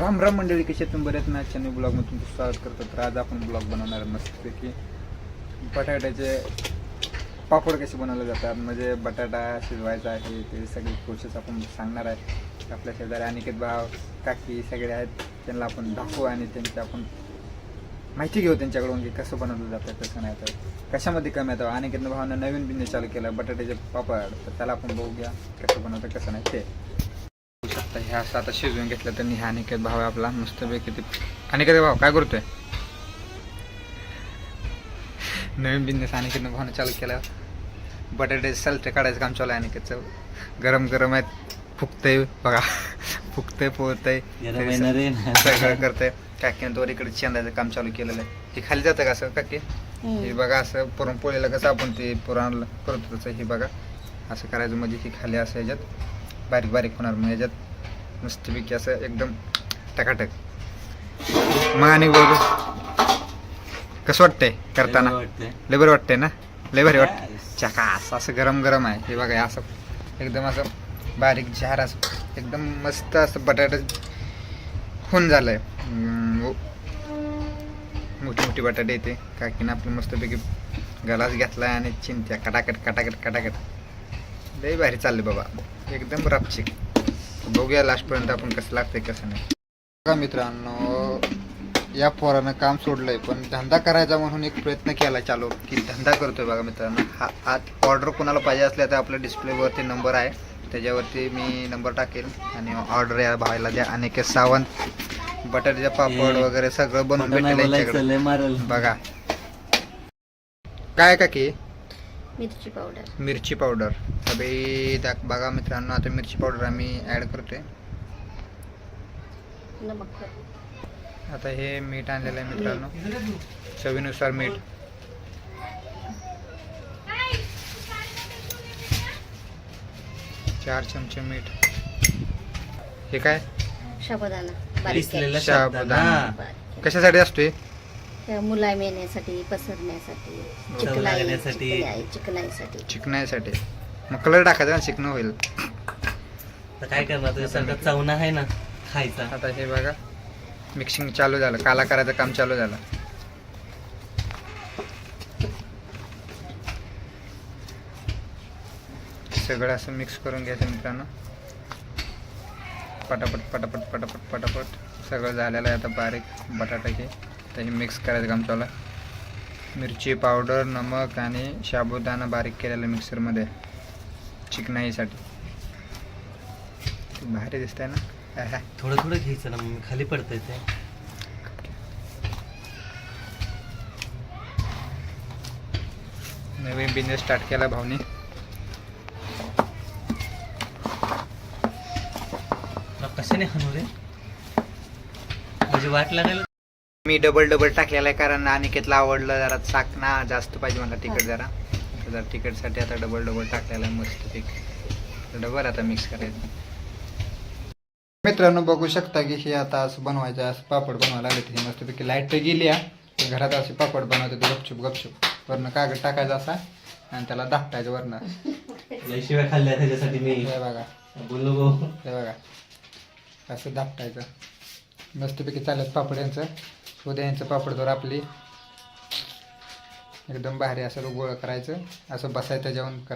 राम राम मंडळी कशी तुम्ही बऱ्याच ना? चॅनल ब्लॉगमध्ये तुमचं स्वागत करतो. तर आज आपण ब्लॉग बनवणार मस्तपैकी. बटाट्याचे पापड कसे बनवले जातात म्हणजे बटाटा शिजवायचा आहे ते सगळी प्रोसेस आपण सांगणार आहे. आपल्या शेजारी अनिकेत भाव काकी सगळे आहेत. त्यांना आपण दाखवू आणि त्यांची आपण माहिती घेऊ त्यांच्याकडून की कसं बनवलं जातं कसं नाही तर कशामध्ये कमी येतं अनिकेत भावानं नवीन बिझनेस चालू केला बटाट्याचे पापड. तर त्याला आपण बघूया कसं बनवतं कसं नाही ते. हे असं आता शिजवून घेतलं तर ह्या अनिकेत भाव आहे आपला मस्तपैकी ते अनिकेत भाव काय करतोय? नवीन बिझनेस अनिकेतनं भावनं चालू केला. बटाटे सलटे काढायचं काम चालू आहे अनिकेतचं गरम गरम आहेत. फुकतंय बघा. फुकतंय पोहतंय. सगळं करतंय. काकीनं तो इकडे चेंदायचं काम चालू केलेलं आहे. हे खाली जातं का असं काकी? हे. बघा असं पुरणपोळीला कसं आपण ते पुराण करतो तसं. हे बघा. असं करायचं म्हणजे ही खाली असं याच्यात बारीक बारीक होणार मग याच्यात मस्तपैकी असं एकदम टकाटक. मग आणि बघ. कसं वाटतंय करताना? लय बरं वाटतंय. ना? लय भारी वाटतं. चकास असं गरम गरम आहे. हे बघा हे असं एकदम असं बारीक झार असं एकदम मस्त असं बटाटा होऊन झालंय. हम्म, मोठी मोठी बटाटे येते. काकीनं आपलं मस्तपैकी गलास घेतलाय आणि चिंत्या कटाकट कटाकट कटाकट. लय भारी चालले बाबा. एकदम रापचिक. बघूया लास्टपर्यंत आपण कसं लागतंय कसं नाही. बघा मित्रांनो या पोरानं काम सोडलंय पण धंदा करायचा म्हणून एक प्रयत्न केला चालू. की धंदा करतोय बघा मित्रांनो. हा आज ऑर्डर कोणाला पाहिजे असल्या तर आपल्या डिस्प्लेवरती नंबर आहे. त्याच्यावरती मी नंबर टाकेल आणि ऑर्डर या भावाला द्या. अनेक सावंत बटाट्याचे पापड वगैरे सगळं बनवून भेटेल बघा. काय का की मिरची पावडर मिरची पावडर अबे दाख बघा मित्रांनो आता मिरची पावडर आम्ही ॲड करतोय. नमक आता हे मीठ आणलेलं आहे मित्रांनो. चवीनुसार मीठ. चार चमचे मीठ. हे काय? साबुदाणा. बारीक. बारीक. कशासाठी असतोय? त्या मुलायम येण्यासाठी पसरण्यासाठी लागण्यासाठी. चिकनाई चिकनाईसाठी चिकण्यासाठी मग कलर टाकायचा ना चिकन होईल. तर काय करणार? तुझ्या सगळं चवना आहे ना खायचा. आता हे बघा. मिक्सिंग चालू झालं. काला करायचं काम चालू झालं. सगळं असं मिक्स करून घ्यायचं मित्रांनो. पटापट पटापट पटापट पटापट. सगळं झालेलं आहे आता बारीक बटाटा हे मिक्स करायचं काम चालू आहे. मिरची पावडर नमक आणि साबुदाणा बारीक केलेलं मिक्सरमध्ये चिकनाईसाठी. भारी दिसतंय ना? आहा. थोडं थोडं घ्यायचं ना मग खाली पडतंय ते. नवीन बिझनेस स्टार्ट केला भाऊनी. तुला कशाने हाणू रे? म्हणजे वाट लागायला मी डबल डबल टाकलेला आहे कारण अनिकेतला आवडलं जरा चाकणा जास्त पाहिजे मला तिखट जरा. तर जरा तिखटसाठी आता डबल डबल टाकलेला आहे मस्त तिखट डबल आता मिक्स करायचं. मित्रांनो बघू शकता की हे आता असं बनवायचं असं पापड बनवायला लागले ते मस्तपैकी लाइट तर गेली आहे घरात असे पापड बनवते ते गपचूप गपचूप. वरनं कागद टाकायचा असा आणि त्याला दाखटायचं वरनं. शिव्या खाल्ल्या त्याच्यासाठी मी. हे बघा. बोलू गो हे बघा. असं दापटायचं मस्तपैकी चालत पापड यांचं. उद्या यांचं पापड आपली एकदम भारी असं गोळ करायचं. असं बसायचं जेवण करायचं.